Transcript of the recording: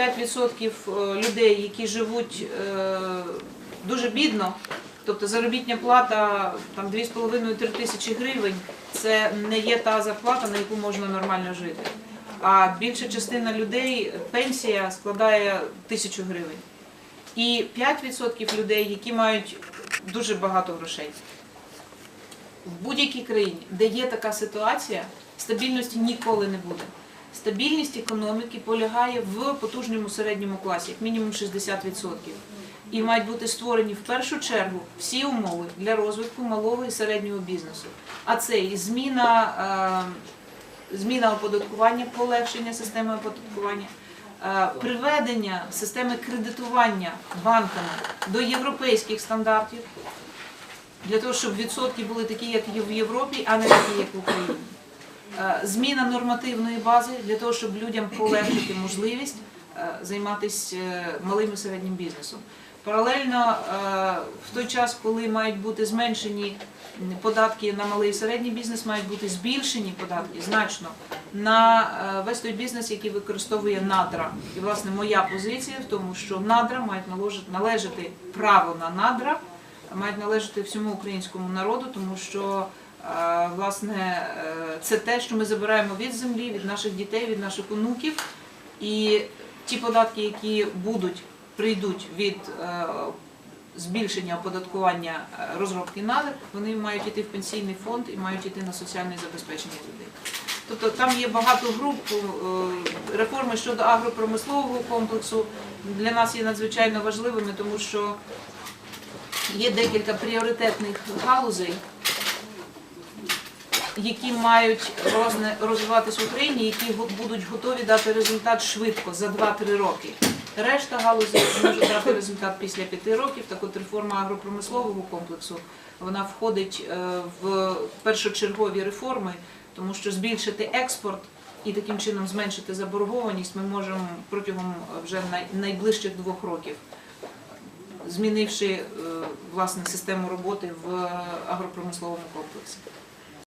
5% людей, які живуть е, дуже бідно, тобто заробітня плата там 2,5-3 тисячі гривень, це не є та зарплата, на яку можна нормально жити. А більша частина людей пенсія складає тисячу гривень. І 5% людей, які мають дуже багато грошей. В будь-якій країні, де є така ситуація, стабільності ніколи не буде. Стабільність економіки полягає в потужному середньому класі, як мінімум 60%. І мають бути створені в першу чергу всі умови для розвитку малого і середнього бізнесу. А це і зміна, е, зміна оподаткування, полегшення системи оподаткування, е, приведення системи кредитування банками до європейських стандартів, для того, щоб відсотки були такі, як в Європі, а не такі, як в Україні. Е, Зміна нормативної бази для того, щоб людям полегшити можливість е, займатися малим і середнім бізнесом. Паралельно е, в той час, коли мають бути зменшені податки на малий і середній бізнес, мають бути збільшені податки значно на е, весь той бізнес, який використовує надра. І власне моя позиція в тому, що надра мають належати право на надра мають належати всьому українському народу, тому що е, власне е, це те, що ми забираємо від землі, від наших дітей, від наших онуків. І ті податки, які будуть, прийдуть від е, збільшення оподаткування е, розробки надр, вони мають йти в пенсійний фонд і мають йти на соціальне забезпечення людей. Тобто там є багато груп реформи щодо агропромислового комплексу. Для нас є надзвичайно важливими, тому що є декілька пріоритетних галузей, які мають розвиватися в Україні, які будуть готові дати результат швидко за 2-3 роки. Решта галузей може дати результат після 5 років. Так от реформа агропромислового комплексу вона входить е, в першочергові реформи, тому що збільшити експорт і таким чином зменшити заборгованість ми можемо протягом е, вже найближчих двох років змінивши е, власне систему роботи в агропромисловому комплексі.